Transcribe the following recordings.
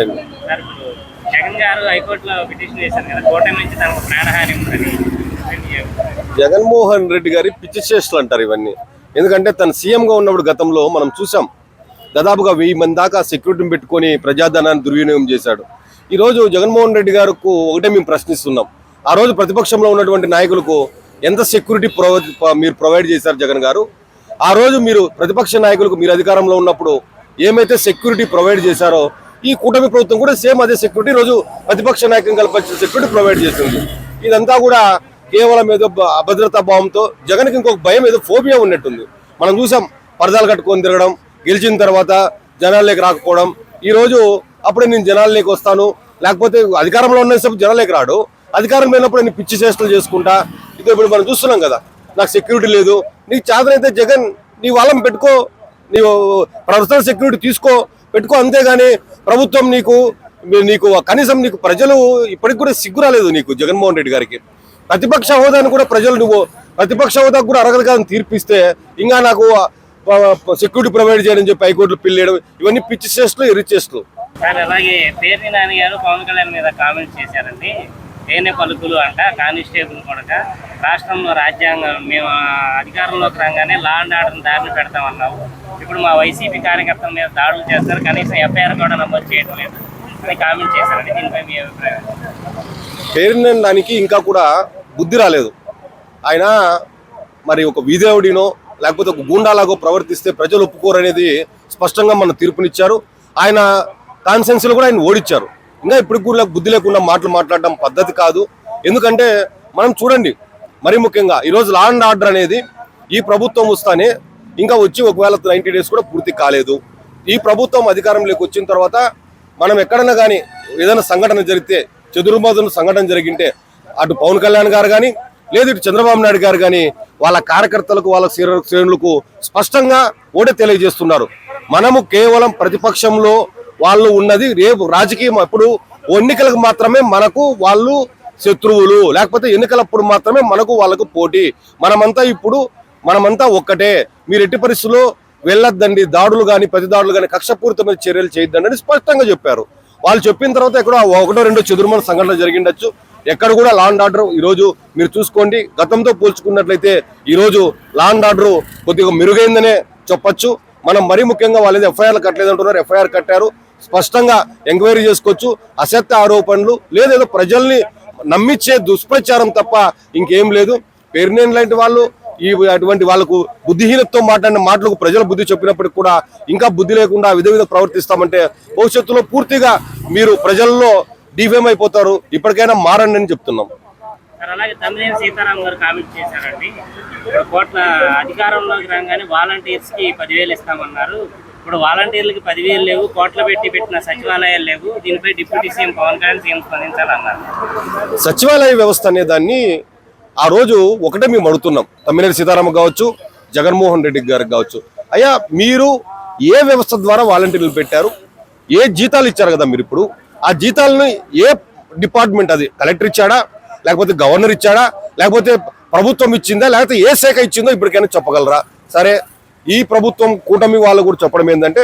Sir. ఇప్పుడు జగన్ గారు హైకోర్టులో పిటిషన్ వేశారు కదా కూటమి నుంచి తనకు ప్రాణహాని ఉందని జగన్మోహన్ రెడ్డి గారి పిచ్చి చేష్టలు అంటారు ఇవన్నీ. ఎందుకంటే తను సీఎంగా ఉన్నప్పుడు గతంలో మనం చూసాం దాదాపుగా వెయ్యి మంది దాకా సెక్యూరిటీని పెట్టుకొని ప్రజాధనాన్ని దుర్వినియోగం చేశాడు. ఈరోజు జగన్మోహన్ రెడ్డి గారికి ఒకటే మేము ప్రశ్నిస్తున్నాం ఆ రోజు ప్రతిపక్షంలో ఉన్నటువంటి నాయకులకు ఎంత సెక్యూరిటీ మీరు ప్రొవైడ్ చేశారు జగన్ గారు? ఆ రోజు మీరు ప్రతిపక్ష నాయకులకు మీరు అధికారంలో ఉన్నప్పుడు ఏమైతే సెక్యూరిటీ ప్రొవైడ్ చేశారో ఈ కూటమి ప్రభుత్వం కూడా సేమ్ అదే సెక్యూరిటీ రోజు ప్రతిపక్ష నాయకం కల్పించిన సెక్యూరిటీ ప్రొవైడ్ చేస్తుంది. ఇదంతా కూడా కేవలం ఏదో అభద్రతా భావంతో జగన్కి ఇంకొక భయం ఏదో ఫోబియా ఉన్నట్టుంది. మనం చూసాం పరదాలు కట్టుకొని తిరగడం గెలిచిన తర్వాత జనాల్లోకి రాకపోవడం. ఈరోజు అప్పుడే నేను జనాల్లోకి వస్తాను. లేకపోతే అధికారంలో ఉన్నసేపు జనాల్లోకి రాడు. అధికారం లేనప్పుడు నేను పిచ్చి చేష్టలు చేసుకుంటా. ఇదో ఇప్పుడు మనం చూస్తున్నాం కదా నాకు సెక్యూరిటీ లేదు. నీకు చేతనైతే జగన్ నీ వాళ్ళం పెట్టుకో. నీవు పర్సనల్ సెక్యూరిటీ తీసుకో. పెట్టుకో అంతేగాని ప్రభుత్వం నీకు నీకు కనీసం నీకు ప్రజలు ఇప్పటికి కూడా సిగ్గు రాలేదు నీకు జగన్మోహన్ రెడ్డి గారికి. ప్రతిపక్ష హోదాను కూడా ప్రజలు నువ్వు ప్రతిపక్ష హోదాకు కూడా అరగదు కాదని తీర్పిస్తే ఇంకా నాకు సెక్యూరిటీ ప్రొవైడ్ చేయడం చెప్పి హైకోర్టులు పిల్లేయడం ఇవన్నీ పిచ్చి చేస్తూ ఎరిచేస్తూ అలాగే పేర్ని నాని గారు పవన్ కళ్యాణ్ మీద కామెంట్ చేశారండి. తేనె పలుకులు అంట కానిస్టేబుల్ కొడక రాష్ట్రంలో రాజ్యాంగం మేము అధికారంలోకి రాగానే లా అండ్ ఆర్డర్ని దారిని పెడతామన్నావు ఇప్పుడు మా వైసీపీ కార్యకర్తల మీద దాడులు చేస్తారు కనీసం ఎఫ్ఐఆర్ కూడా నమోదు చేయడం లేదు. అని కామెంట్ చేశారండి. దీనిపై మీ అభిప్రాయం? పేరున దానికి ఇంకా కూడా బుద్ధి రాలేదు. ఆయన మరి ఒక వీదేవుడినో లేకపోతే ఒక గూండాలాగో ప్రవర్తిస్తే ప్రజలు ఒప్పుకోరనేది స్పష్టంగా మన తీర్పునిచ్చారు. ఆయన కాన్సెన్స్లో కూడా ఆయన ఓడిచ్చారు. ఇంకా ఇప్పుడు కూడా బుద్ధి లేకుండా మాటలు మాట్లాడడం పద్ధతి కాదు. ఎందుకంటే మనం చూడండి మరి ముఖ్యంగా ఈరోజు లా అండ్ ఆర్డర్ అనేది ఈ ప్రభుత్వం వస్తానే ఇంకా వచ్చి ఒకవేళ నైంటీ డేస్ కూడా పూర్తి కాలేదు. ఈ ప్రభుత్వం అధికారంలోకి వచ్చిన తర్వాత మనం ఎక్కడన్నా కానీ ఏదైనా సంఘటన జరిగితే చదురుబాదున సంఘటన జరిగింటే అటు పవన్ కళ్యాణ్ గారు కానీ లేదు ఇటు చంద్రబాబు నాయుడు గారు కానీ వాళ్ళ కార్యకర్తలకు వాళ్ళ శ్రేణులకు స్పష్టంగా ఓడే తెలియజేస్తున్నారు. మనము కేవలం ప్రతిపక్షంలో వాళ్ళు ఉన్నది రేపు రాజకీయం అప్పుడు ఎన్నికలకు మాత్రమే మనకు వాళ్ళు శత్రువులు లేకపోతే ఎన్నికలప్పుడు మాత్రమే మనకు వాళ్ళకు పోటీ. మనమంతా ఇప్పుడు మనమంతా ఒక్కటే. మీరు ఎట్టి పరిస్థితుల్లో వెళ్ళొద్దండి దాడులు కానీ ప్రతి దాడులు కానీ కక్షపూరితమైన చర్యలు చేయొద్దండి అని స్పష్టంగా చెప్పారు. వాళ్ళు చెప్పిన తర్వాత ఎక్కడో ఒకటో రెండో చెదురుమల సంఘటన జరిగిండొచ్చు. ఎక్కడ కూడా లా అండ్ ఆర్డర్ ఈరోజు మీరు చూసుకోండి. గతంతో పోల్చుకున్నట్లయితే ఈరోజు లా అండ్ ఆర్డర్ కొద్దిగా మెరుగైందనే చెప్పొచ్చు. మనం మరీ ముఖ్యంగా వాళ్ళు ఎఫ్ఐఆర్ కట్టలేదు అంటున్నారు ఎఫ్ఐఆర్ కట్టారు. స్పష్టంగా ఎంక్వైరీ చేసుకోవచ్చు. అసత్య ఆరోపణలు లేదేదో ప్రజల్ని నమ్మించే దుష్ప్రచారం తప్ప ఇంకేం లేదు. పెరినేని లాంటి వాళ్ళు ఈ అటువంటి వాళ్ళకు బుద్ధిహీనతతో మాట్లాడిన మాటలకు ప్రజలు బుద్ధి చెప్పినప్పటికి కూడా ఇంకా బుద్ధి లేకుండా విధ విధ ప్రవర్తిస్తామంటే భవిష్యత్తులో పూర్తిగా మీరు ప్రజల్లో డిఫేమ్ అయిపోతారు. ఇప్పటికైనా మారండి అని చెప్తున్నాం. అలాగే తమ్మినేని సీతారాం గారు కామెంట్ చేశారండి. ఇప్పుడు కోట్ల అధికారంలోకి రాగానే వాలంటీర్స్కి పదివేలు ఇస్తామన్నారు. ఇప్పుడు వాలంటీర్లకి పదివేలు లేవు కోట్లు పెట్టి పెట్టిన సచివాలయాలు లేవు. దీనిపై deputy CM Pawan Kalyan CM స్పందించాలన్నారు. సచివాలయ వ్యవస్థ అనే దాన్ని ఆ రోజు ఒకటే మేము అడుగుతున్నాం. తమ్మినేని సీతారామ కావచ్చు జగన్మోహన్ రెడ్డి గారికి కావచ్చు. అయ్యా మీరు ఏ వ్యవస్థ ద్వారా వాలంటీర్లు పెట్టారు? ఏ జీతాలు ఇచ్చారు కదా మీరు ఇప్పుడు? ఆ జీతాలను ఏ డిపార్ట్మెంట్ అది? కలెక్టర్ ఇచ్చాడా? లేకపోతే గవర్నర్ ఇచ్చాడా? లేకపోతే ప్రభుత్వం ఇచ్చిందా? లేకపోతే ఏ శాఖ ఇచ్చిందో ఇప్పటికైనా చెప్పగలరా? సరే ఈ ప్రభుత్వం కూటమి వాళ్ళు కూడా చెప్పడం ఏంటంటే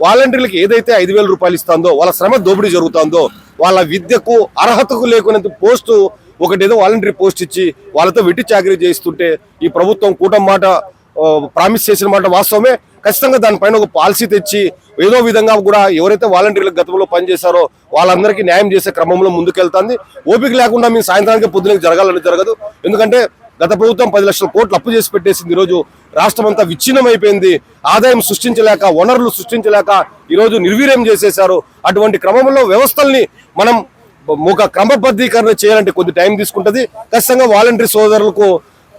వాలంటీర్లకు ఏదైతే ఐదు వేల రూపాయలు ఇస్తుందో వాళ్ళ శ్రమ దోపిడీ జరుగుతుందో వాళ్ళ విద్యకు అర్హతకు లేకునేంత పోస్టు ఒకటేదో వాలంటీర్ పోస్ట్ ఇచ్చి వాళ్ళతో వెట్టి చాకరీ చేయిస్తుంటే ఈ ప్రభుత్వం కూటమి మాట ప్రామిస్ చేసిన మాట వాస్తవమే. ఖచ్చితంగా దానిపైన ఒక పాలసీ తెచ్చి ఏదో విధంగా కూడా ఎవరైతే వాలంటీర్లు గతంలో పనిచేశారో వాళ్ళందరికీ న్యాయం చేసే క్రమంలో ముందుకెళ్తుంది. ఓపిక లేకుండా మేము సాయంత్రానికి పొద్దునకి జరగాలని జరగదు. ఎందుకంటే గత ప్రభుత్వం పది లక్షల కోట్లు అప్పు చేసి పెట్టేసింది. ఈరోజు రాష్ట్రం అంతా విచ్ఛిన్నం అయిపోయింది ఆదాయం సృష్టించలేక వనరులు సృష్టించలేక ఈరోజు నిర్వీర్యం చేసేశారు. అటువంటి క్రమంలో వ్యవస్థల్ని మనం ఒక క్రమబద్ధీకరణ చేయాలంటే కొద్ది టైం తీసుకుంటది. ఖచ్చితంగా వాలంటీర్ సోదరులకు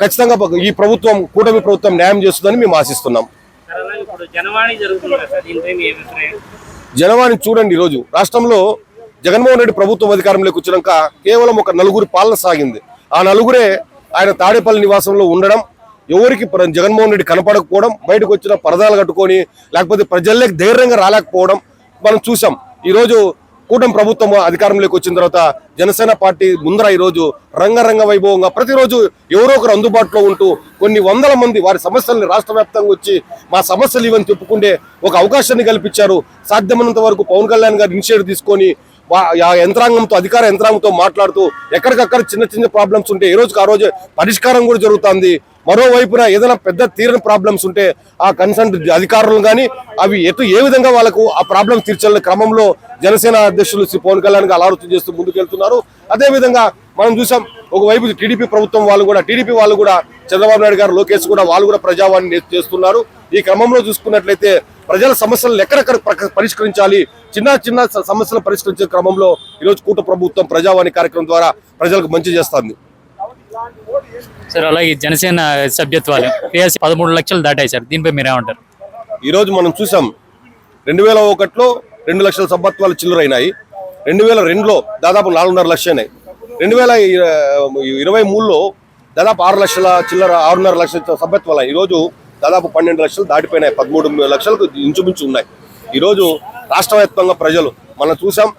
ఖచ్చితంగా ఈ ప్రభుత్వం కూటమి ప్రభుత్వం న్యాయం చేస్తుందని మేము ఆశిస్తున్నాం. జనవాణి చూడండి ఈరోజు. రాష్ట్రంలో జగన్మోహన్ రెడ్డి ప్రభుత్వం అధికారంలోకి వచ్చినాక కేవలం ఒక నలుగురి పాలన సాగింది. ఆ నలుగురే ఆయన తాడేపల్లి నివాసంలో ఉండడం ఎవరికి జగన్మోహన్ రెడ్డి కనపడకపోవడం బయటకు వచ్చిన పరదాలు కట్టుకొని లేకపోతే ప్రజల్లోకి ధైర్యంగా రాలేకపోవడం మనం చూసాం ఈరోజు కూటమి ప్రభుత్వం అధికారంలోకి వచ్చిన తర్వాత జనసేన పార్టీ ముందర ఈరోజు రంగరంగ వైభవంగా ప్రతిరోజు ఎవరో ఒకరు అందుబాటులో ఉంటూ కొన్ని వందల మంది వారి సమస్యల్ని రాష్ట్ర వ్యాప్తంగా వచ్చి మా సమస్యలు ఇవని చెప్పుకుంటే ఒక అవకాశాన్ని కల్పించారు. సాధ్యమైనంత వరకు పవన్ కళ్యాణ్ గారు ఇనిషియేటివ్ తీసుకొని యంత్రాంగంతో అధికార యంత్రాంగంతో మాట్లాడుతూ ఎక్కడికక్కడ చిన్న చిన్న ప్రాబ్లమ్స్ ఉంటే ఏ రోజుకి ఆ రోజు పరిష్కారం కూడా జరుగుతుంది. మరోవైపున ఏదైనా పెద్ద తీరని ప్రాబ్లమ్స్ ఉంటే ఆ కన్సర్న్ అధికారులు కానీ అవి ఎటు ఏ విధంగా వాళ్ళకు ఆ ప్రాబ్లమ్స్ తీర్చాలనే క్రమంలో జనసేన అధ్యక్షులు శ్రీ పవన్ కళ్యాణ్ గారు ఆలోచన చేస్తూ ముందుకెళ్తున్నారు. అదేవిధంగా మనం చూసాం ఒకవైపు టీడీపీ ప్రభుత్వం వాళ్ళు కూడా టీడీపీ వాళ్ళు కూడా చంద్రబాబు నాయుడు గారు లోకేష్ కూడా వాళ్ళు కూడా ప్రజావాణి చేస్తున్నారు. ఈ క్రమంలో చూసుకున్నట్లయితే ప్రజల సమస్యలను ఎక్కడెక్కడ పరిష్కరించాలి చిన్న చిన్న సమస్యలు పరిష్కరించే క్రమంలో ఈరోజు కూట ప్రభుత్వం ప్రజావాణి కార్యక్రమం ద్వారా ప్రజలకు మంచి చేస్తుంది. సార్ అలాగే జనసేన సభ్యత్వాలు పదమూడు లక్షలు దాటాయి సార్. దీనిపై మీరేమంటారు? ఈరోజు మనం చూసాం రెండు వేల ఒకటిలో రెండు లక్షల సభత్వాలు చిల్లరైనాయి. రెండు వేల రెండులో దాదాపు నాలుగున్నర లక్షలైనాయి. రెండు వేల ఇర- ఇరవై మూడులో దాదాపు ఆరు లక్షల చిల్లర ఆరున్నర లక్షల సభ్యత్వాలు. ఈరోజు దాదాపు పన్నెండు లక్షలు దాటిపోయినాయి. పదమూడు లక్షలకు ఇంచుమించు ఉన్నాయి. ఈరోజు రాష్ట్ర వ్యాప్తంగా ప్రజలు మనం చూసాం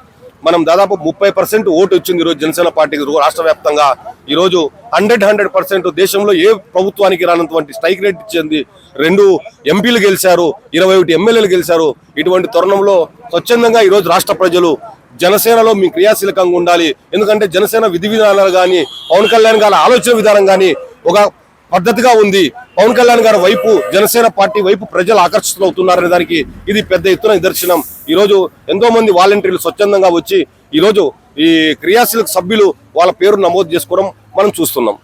మనం దాదాపు ముప్పై పర్సెంట్ ఓటు వచ్చింది ఈరోజు జనసేన పార్టీకి రాష్ట్ర వ్యాప్తంగా. ఈరోజు హండ్రెడ్ హండ్రెడ్ పర్సెంట్ దేశంలో ఏ ప్రభుత్వానికి రానటువంటి స్ట్రైక్ రేట్ ఇచ్చింది? రెండు ఎంపీలు గెలిచారు ఇరవై ఒకటి ఎమ్మెల్యేలు గెలిచారు. ఇటువంటి తరుణంలో స్వచ్ఛందంగా ఈరోజు రాష్ట్ర ప్రజలు జనసేనలో మీ క్రియాశీలకంగా ఉండాలి. ఎందుకంటే జనసేన విధి విధానాలు కానీ పవన్ కళ్యాణ్ గారి ఆలోచన విధానం కానీ ఒక పద్ధతిగా ఉంది. పవన్ కళ్యాణ్ గారి వైపు జనసేన పార్టీ వైపు ప్రజలు ఆకర్షితులవుతున్నారనే దానికి ఇది పెద్ద ఎత్తున నిదర్శనం. ఈరోజు ఎంతో మంది వాలంటీర్లు స్వచ్ఛందంగా వచ్చి ఈ రోజు ఈ క్రియాశీలక సభ్యులు వాళ్ళ పేరు నమోదు చేసుకోవడం మనం చూస్తున్నాం.